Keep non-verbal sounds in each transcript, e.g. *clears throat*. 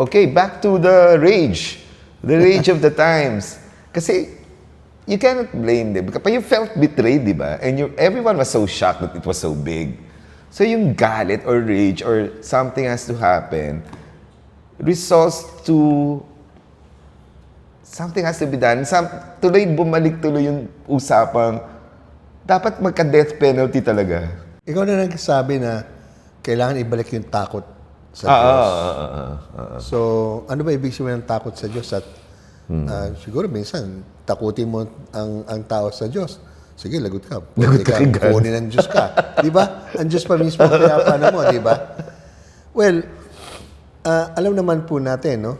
okay, back to the rage. The rage of the times. Kasi, you cannot blame them. Kapag you felt betrayed, di ba? And you, everyone was so shocked that it was so big. So yung galit or rage or something has to happen results to something has to be done. Some, tuloy bumalik tuloy yung usapang dapat magka-death penalty talaga. Ikaw na nagsabi na kailangan ibalik yung takot sa Ah, Diyos. ah, ah, ah, ah. So, ano ba ibig sabihin ng takot sa Diyos? At ah, siguro minsan, takutin mo ang, ang tao sa Diyos. Sige, lagot ka. *laughs* Pwede ka, ka kunin ng Diyos ka. di ba? Ang Diyos pa mismo kaya paano mo, di ba? Well, ah, alam naman po natin, no,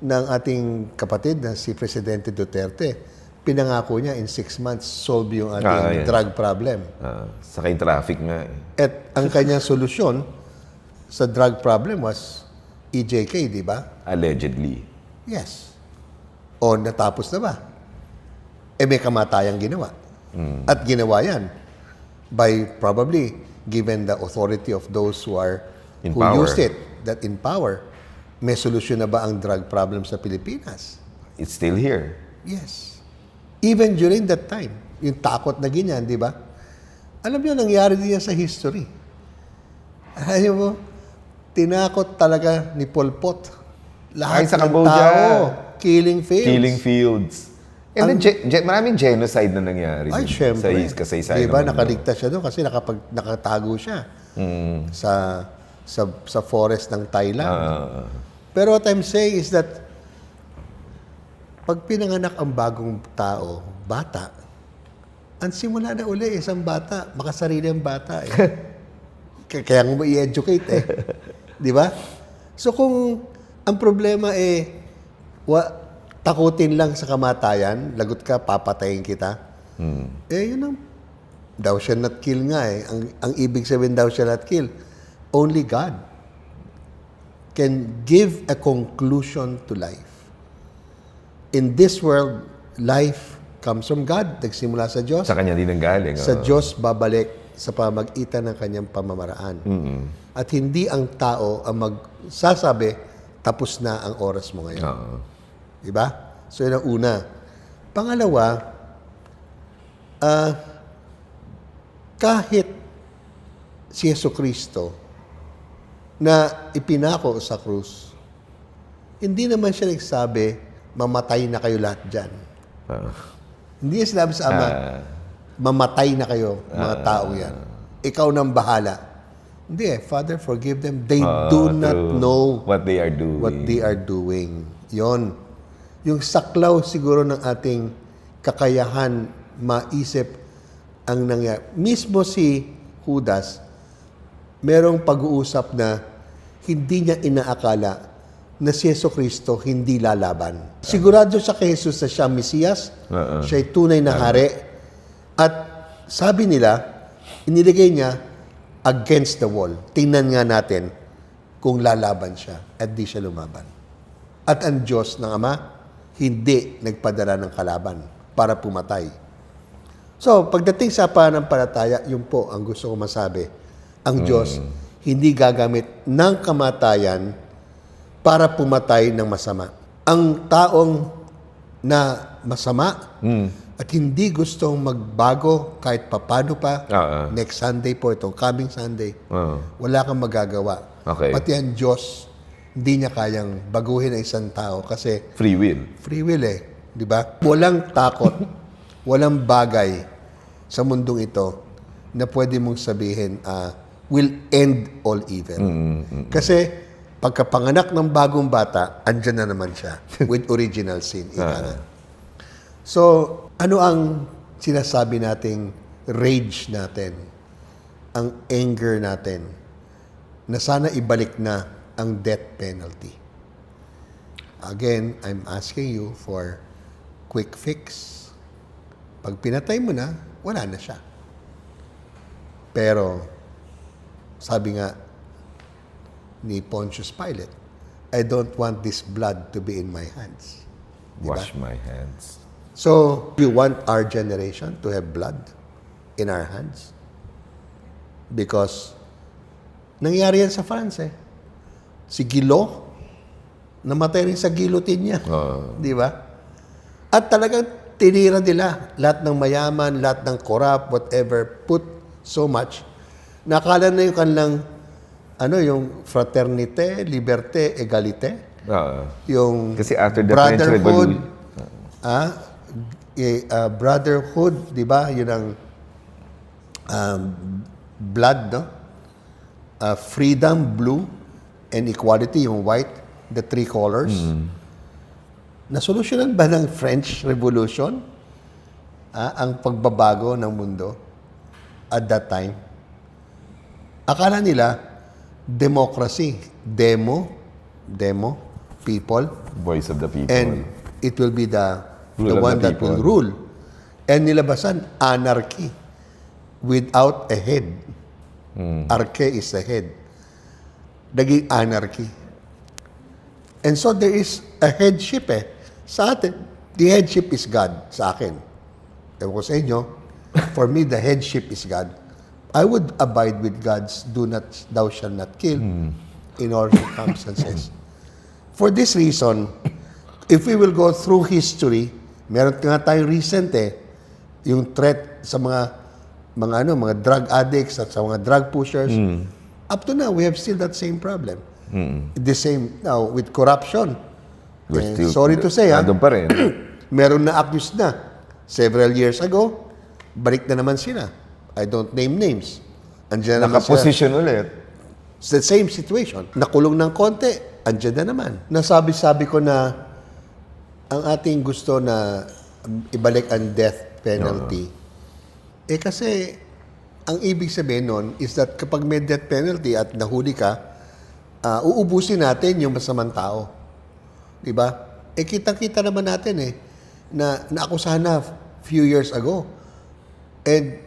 ng ating kapatid na si Presidente Duterte, pinangako niya in six months solve yung ating Ah, yan. drug problem. Ah, saka yung traffic nga eh. At ang kanyang solusyon sa drug problem was EJK, di ba? Allegedly. Yes. O natapos na ba? Eh may kamatayang ginawa. At ginawa yan by probably given the authority of those who are In who power. used it, that in power, may solusyon na ba ang drug problem sa Pilipinas? It's still here. Yes. Even during that time, yung takot na ganyan, di ba? Alam niyo, nangyari din yan sa history. Alam mo, tinakot talaga ni Pol Pot. Lahat Ay, sa ng Cambodia. tao, killing fields. Killing fields. And then, ge- ge- maraming genocide na nangyari. Ay, syempre. Sa is- kasaysayan. Di ba, ng mundo. nakaligtas siya doon kasi nakapag, nakatago siya Mm. sa, sa, sa forest ng Thailand. Ah, Pero what I'm saying is that pag pinanganak ang bagong tao, bata, ang simula na uli, isang bata, makasarili ang bata. Eh. K- *laughs* Kaya mo i-educate eh. *laughs* Di ba? So kung ang problema eh, wa, takutin lang sa kamatayan, lagot ka, papatayin kita. Eh, yun ang thou shall not kill nga eh. Ang, ang ibig sabihin thou shall not kill, only God can give a conclusion to life. In this world, life comes from God. Nagsimula sa Diyos. sa kanya din ang galing. Sa. Diyos babalik sa pamagitan ng kanyang pamamaraan. At hindi ang tao ang magsasabi, tapos na ang oras mo ngayon. Oo. Di ba? So, yun ang una. Pangalawa, ah, kahit si Yeso Kristo na ipinako sa krus, hindi naman siya nagsabi, mamatay na kayo lahat dyan. Ah. Hindi niya sinabi sa Ama, Ah. Mamatay na kayo, mga tao yan. Ikaw nang bahala. Hindi eh, Father, forgive them. They Ah, do not know what they are doing. what they are doing. Yon. Yung saklaw siguro ng ating kakayahan maisip ang nangyari. Mismo si Judas, merong pag-uusap na hindi niya inaakala na si Yeso Kristo hindi lalaban. Sigurado siya kay Jesus na siya Mesiyas, Oo. siya ay tunay na hari. At sabi nila, iniligay niya against the wall. Tingnan nga natin kung lalaban siya at di siya lumaban. At ang Diyos ng Ama, hindi nagpadala ng kalaban para pumatay. So, pagdating sa pananampalataya, yun po ang gusto ko masabi. Ang Diyos hindi gagamit ng kamatayan para pumatay ng masama. Ang taong na masama at hindi gustong magbago kahit papano pa, Oo. next Sunday po, itong coming Sunday, Oo. wala kang magagawa. Okay. Pati ang Diyos, hindi niya kayang baguhin ang isang tao kasi Free will. Free will eh. Di ba? Walang takot, walang bagay sa mundong ito na pwede mong sabihin ah, will end all evil. Kasi pagkapanganak ng bagong bata, andyan na naman siya *laughs* with original sin. Ika nga. So, ano ang sinasabi nating rage natin? Ang anger natin na sana ibalik na ang death penalty. Again, I'm asking you for quick fix. Pag pinatay mo na, wala na siya. Pero, sabi nga ni Pontius Pilate, I don't want this blood to be in my hands. Wash my hands. So, you want our generation to have blood in our hands? Because, nangyari yan sa France eh. Si Gilo, namatay rin sa guillotine niya. Oo. Di ba? At talagang tinira nila lahat ng mayaman, lahat ng corrupt, whatever, put so much. Nakala na yung kanilang, ano, yung fraternité, liberté, égalité. Oo. Yung Kasi after the French Revolution. ah, ah, brotherhood, di ba? Yun ang um, blood, no? Ah, freedom, blue, and equality, yung white, the three colors. Nasolusyonan ba ng French Revolution ah, ang pagbabago ng mundo at that time? Akala nila, democracy, demo, demo, people, Voice of the people. and it will be the Rule the of one the that will rule. And nilabasan, anarchy without a head. Hmm. Arche is a head. Naging anarchy. And so there is a headship eh. Sa atin, the headship is God sa akin. Ewan ko sa inyo, for me, the headship is God. I would abide with God's do not, thou shalt not kill in all circumstances. For this reason, if we will go through history, meron nga tayong recent eh, yung threat sa mga mga ano, mga drug addicts at sa mga drug pushers. Up to now, we have still that same problem. The same now with corruption. We're Eh, still- sorry to say, ha, Nandun pa rin. *clears throat* meron na accused na several years ago, balik na naman sila. I don't name names. Andiyan na. Nakaposition ulit. It's the same situation. Nakulong ng konti, andyan na naman. Nasabi-sabi ko na ang ating gusto na ibalik ang death penalty, eh kasi ang ibig sabihin nun is that kapag may death penalty at nahuli ka, ah, uubusin natin yung masamang tao. Di ba? Eh kitang-kita naman natin eh, na naakusahan na few years ago. And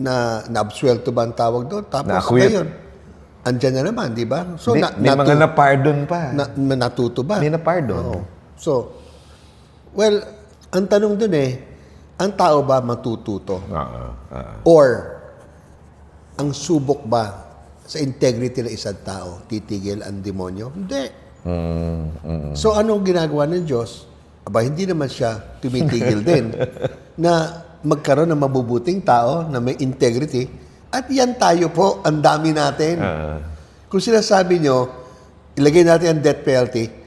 na na-absuelto ba ang tawag doon? Tapos Na-acquit. ngayon, andyan na naman, di ba? So, may, na, may mga natu- na-pardon pa. na, na, natuto ba? may na-pardon. Oo. So, well, ang tanong dun eh, ang tao ba matututo? Oo. oo. Or, ang subok ba sa integrity ng isang tao, titigil ang demonyo? Hindi. So, anong ginagawa ng Diyos? Aba, hindi naman siya tumitigil din *laughs* na magkaroon ng mabubuting tao na may integrity. At yan tayo po, ang dami natin. Ah. Kung sinasabi nyo, ilagay natin ang death penalty,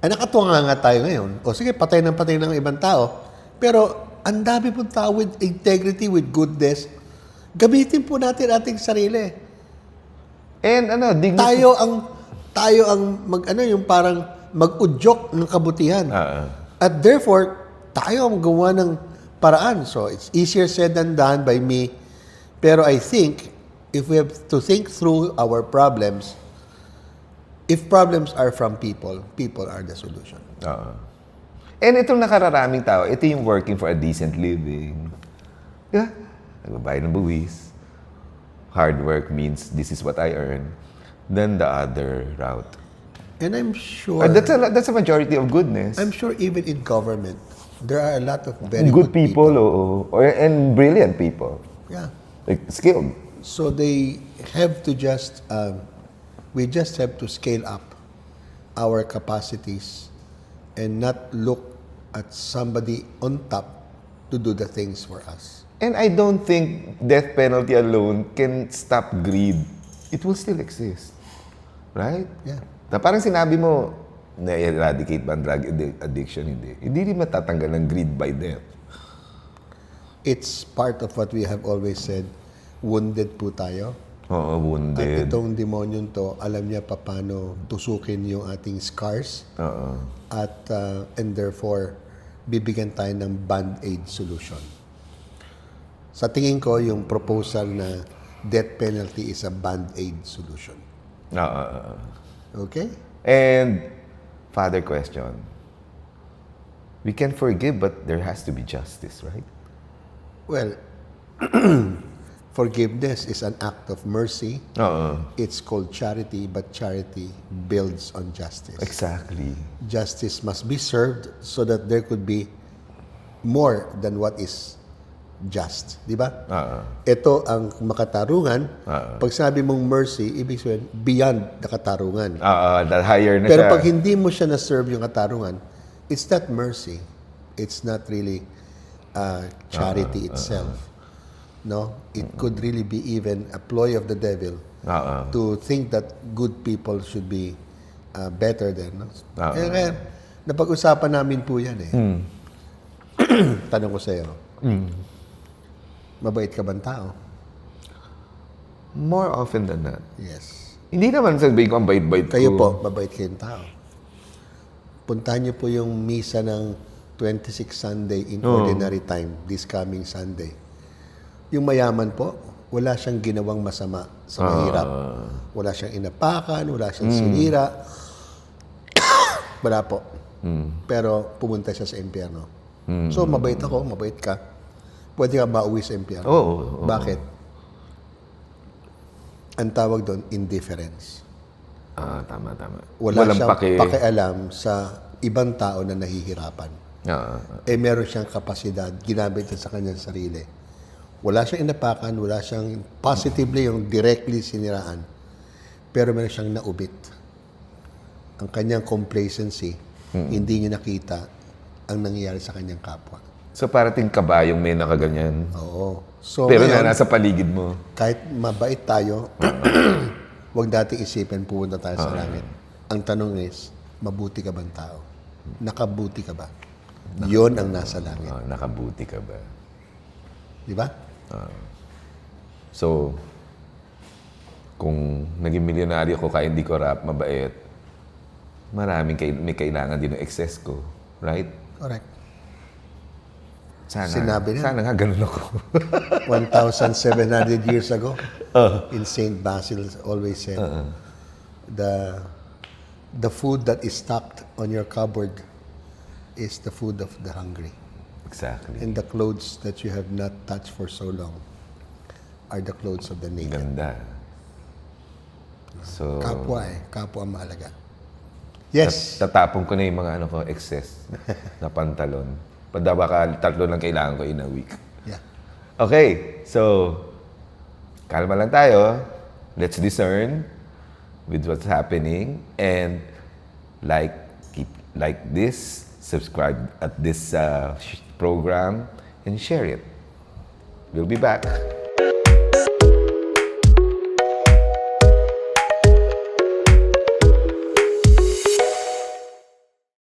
ay nakatuwa nga tayo ngayon. O sige, patay ng patay ng ibang tao. Pero ang dami pong tao with integrity, with goodness, gamitin po natin ating sarili. And ano, dignity. Tayo ang tayo ang mag ano yung parang mag-udyok ng kabutihan. Oo. At therefore, tayo ang gawa ng paraan. So it's easier said than done by me. Pero I think if we have to think through our problems, if problems are from people, people are the solution. Oo. And itong nakararaming tao, ito yung working for a decent living. Di ba? Nagbabayad ng buwis. Hard work means this is what I earn. Then the other route. And I'm sure Uh, that's, a, that's a majority of goodness. I'm sure even in government, there are a lot of very good, good, people, oo. Or, and brilliant people. Yeah. Like, skilled. So they have to just, um, we just have to scale up our capacities and not look at somebody on top to do the things for us. And I don't think death penalty alone can stop greed. It will still exist. Right? Yeah. Na parang sinabi mo, na-eradicate ba ang drug addi- addiction? Hindi. Hindi rin matatanggal ng greed by death. It's part of what we have always said, wounded po tayo. Oo, At wounded. itong demonyon to, alam niya pa paano tusukin yung ating scars Oo. at uh, and therefore bibigyan tayo ng band-aid solution. Sa tingin ko, yung proposal na death penalty is a band-aid solution. Oo, oo. Okay? And, father question. We can forgive, but there has to be justice, right? Well, *clears throat* forgiveness is an act of mercy. Oo. It's called charity, but charity builds on justice. Exactly. Justice must be served so that there could be more than what is just. Di ba? Oo. Ito ang makatarungan. Ah. Pag sabi mong mercy, ibig sabihin, beyond the katarungan. Oo, the higher na Pero siya. pag hindi mo siya na-serve yung katarungan, it's not mercy. It's not really uh, charity itself. No? It could really be even a ploy of the devil Oo. to think that good people should be uh, better than. No? Ah. Kaya, kaya, napag-usapan namin po yan eh. *clears throat* Tanong ko sa iyo. Mabait ka bang tao? More often than not. Yes. Hindi naman sabihin ko ang bait-bait ko. Kayo po, mabait kayong tao. Puntahan niyo po yung misa ng 26 Sunday in ordinary time, this coming Sunday. Yung mayaman po, wala siyang ginawang masama sa mahirap. Wala siyang inapakan, wala siyang sinira. *coughs* wala po. Pero pumunta siya sa impyerno. So, mabait ako, mabait ka. Pwede ka mauwi sa impyerno. Oo, oo, oo. Bakit? Ang tawag doon, indifference. Ah, tama, tama. Wala Walang siyang paki. pakialam sa ibang tao na nahihirapan. Oo. Eh meron siyang kapasidad, ginamit niya sa kanyang sarili. Wala siyang inapakan, wala siyang positively yung directly siniraan. Pero meron siyang naubit. Ang kanyang complacency, hindi niya nakita ang nangyayari sa kanyang kapwa. So parating kabayong may nakaganyan. Oo. So, Pero ngayon, na nasa paligid mo. kahit mabait tayo, *clears throat* huwag nating isipin pupunta tayo sa langit. Ang tanong is, mabuti ka bang tao? Nakabuti ka ba? Yon ang nasa langit. Ah, nakabuti ka ba? Di ba? So, kung naging milyonaryo ko kaya hindi ko rap, mabait, maraming kay, may kailangan din ng excess ko. Right? Correct. Sana, Sinabi na. Sana nga ganun ako. *laughs* 1,700 years ago, in St. Basil always said, the, the food that is stocked on your cupboard is the food of the hungry. Exactly. And the clothes that you have not touched for so long are the clothes of the naked. Ganda. So, Kapwa eh. Kapwa ang mahalaga. Yes. tat- tatapon ko na yung mga ano ko, excess na *laughs* pantalon. Pada baka tatlo lang kailangan ko in a week. Yeah. Okay, so kalma lang tayo. Let's discern with what's happening and like keep like this, subscribe at this uh, program and share it. We'll be back.